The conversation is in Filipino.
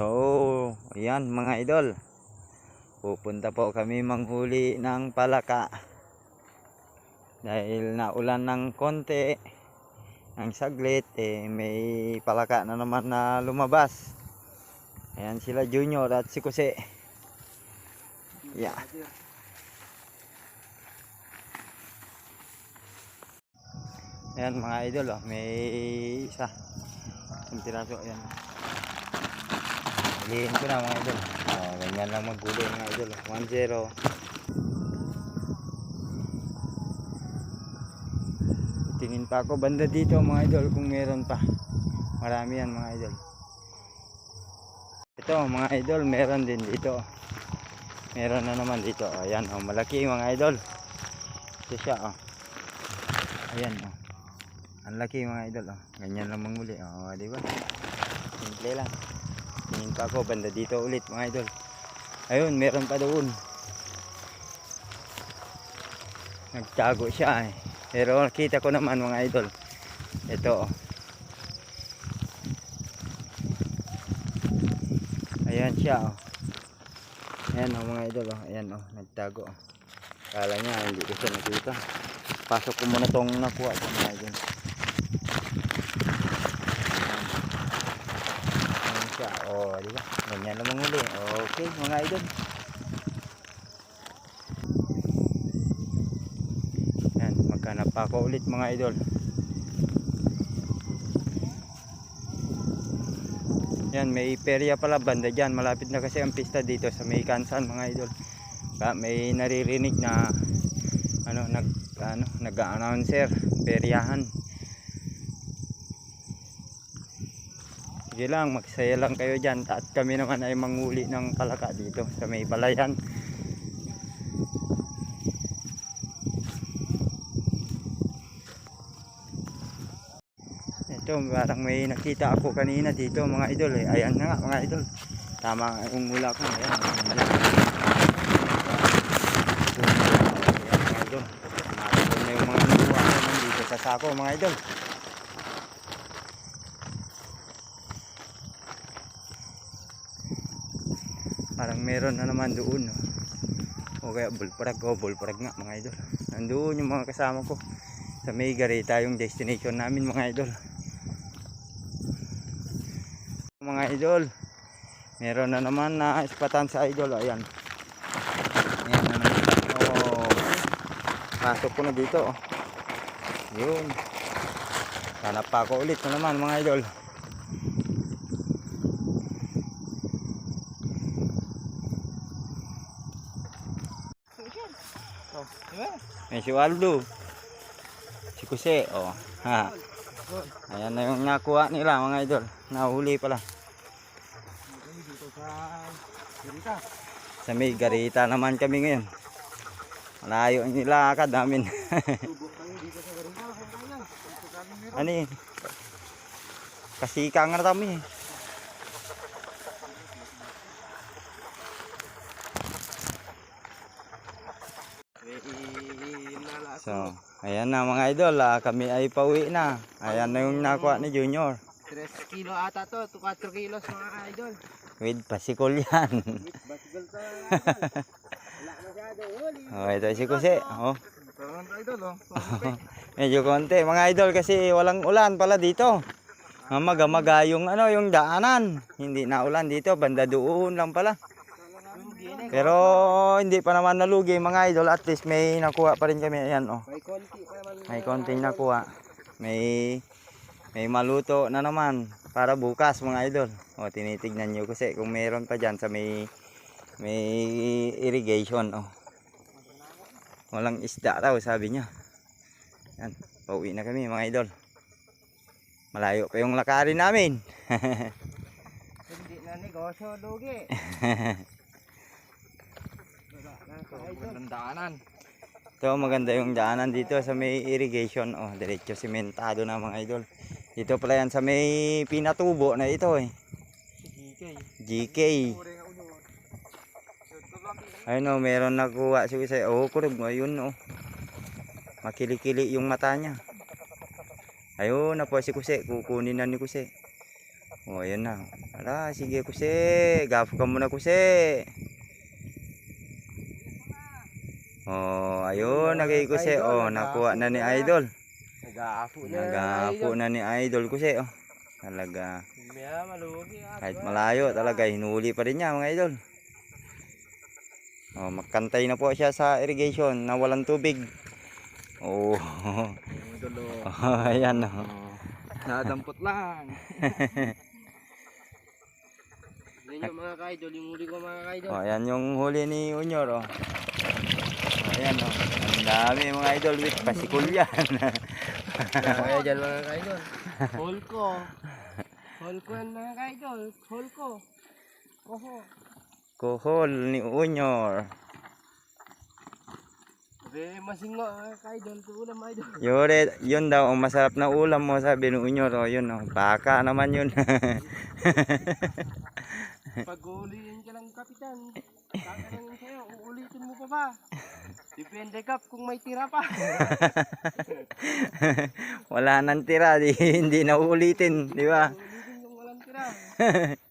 So, ayan mga idol. Pupunta po kami manghuli ng palaka. Dahil naulan ng konti, ng saglit, eh, may palaka na naman na lumabas. Ayan sila Junior at si Kuse. Yeah. Ayan mga idol, oh, may isa. Ang piraso, ayan. Hulihin ko na mga idol. Oh, ganyan lang maghuli mga idol. 1-0. Tingin pa ako banda dito mga idol kung meron pa. Marami yan mga idol. Ito mga idol, meron din dito. Meron na naman dito. Ayan, oh, malaki mga idol. Ito siya, oh. Ayan, oh. Ang laki mga idol, oh. Ganyan lang manghuli, oh, di ba? Simple lang. Tingin pa ako banda dito ulit mga idol. Ayun, meron pa doon. Nagtago siya eh. Pero kita ko naman mga idol. Ito. oh. Ayan siya oh. Ayan oh mga idol oh. Ayan oh, nagtago oh. Kala niya hindi ko siya nakita. Pasok ko muna tong nakuha ko mga idol. Ayan siya. Oh, di ba? Ganyan lang manghuli. Okay, mga idol. Yan, magkanap ako ulit mga idol. Yan, may perya pala banda dyan. Malapit na kasi ang pista dito sa may kansan mga idol. May naririnig na ano, nag, ano, nag-announcer, peryahan. Sige lang, magsaya lang kayo dyan. At kami naman ay manguli ng palaka dito sa may balayan. Ito, parang may nakita ako kanina dito mga idol. Eh. Ayan na nga mga idol. Tama yung mula ko. Ayan, ayan. Mga idol. Na yung mga nandito sa sako mga idol. Parang meron na naman doon. No? O kaya bulparag o bulparag nga mga idol. Nandoon yung mga kasama ko. Sa may garita yung destination namin mga idol. Mga idol. Meron na naman na ispatan sa idol. Ayan. Ayan na naman. Oh. Pasok ko na dito. oh. Yun. Hanap pa ako ulit na naman mga idol. May si Waldo. Si Kuse, oh. Ha. Ayan na yung nakuha nila mga idol. Nahuli pala. sa may garita naman kami ngayon. Malayo ang nilakad namin. Ano eh. Kasika nga kami eh. May nala So, ayan na mga idol. ah, kami ay pauwi na. Ayan na yung nakuha ni Junior. 3 kilo ata to. 4 kilos mga idol. With pasikol yan. Wala masyado. Huli. oh, ito si Kuse. Oh, idol oh. medyo konti. Mga idol kasi walang ulan pala dito. Mamagamaga yung ano yung daanan. Hindi na ulan dito. Banda doon lang pala. Pero hindi pa naman nalugi mga idol. At least may nakuha pa rin kami. Ayan oh. May konti pa naman. May konting nakuha. May may maluto na naman para bukas mga idol. O tinitignan niyo kasi kung meron pa diyan sa may may irrigation oh. Walang isda raw sabi niya. Yan, pauwi na kami mga idol. Malayo pa yung lakarin namin. Hindi na negosyo lugi. Idol. Daanan. So maganda yung daanan dito sa may irrigation. Oh, diretso simentado na mga idol. Dito pala yan sa may pinatubo na ito eh. GK. Ayun oh, meron nakuha si Kusay. Oh, kurog. Ayun oh. Makili-kili yung mata niya. Ayun na po si Kusay. Kukunin na ni Kusay. Oh, ayun na. Ala, sige kusi. Gafo ka muna kusi. Oh, ayun, nagay kusi. Oh, nakuha na ni Idol. Nag-aapo na. Nagapo na ni Idol kusi. Oh, talaga. Ah. Kahit malayo talaga, hinuli pa rin niya mga idol. Oh, magkantay na po siya sa irrigation na walang tubig. Oh, Dulo. oh ayan oh. Nadampot lang. Yan yung mga kaidol, yung huli ko mga kaidol. Oh, ayan yung huli ni Unyor oh. Ayan oh. Ang dami mga idol with pasikul yan. Kaya dyan mga kaidol. Hol ko. Hol ko yan mga kaidol. Hol ko. Oho. Kuhol ni Unyor. Be, masingo mga kaidol. Ulam idol. Yore, yun daw ang masarap na ulam mo sabi ni Unyor oh. Yun oh. Baka naman yun. Pag uuliin ka lang kapitan. Tatanungin sa'yo, uulitin mo pa ba? Depende kap kung may tira pa. Wala nang tira, di, hindi na uulitin, di ba? Uulitin yung walang tira.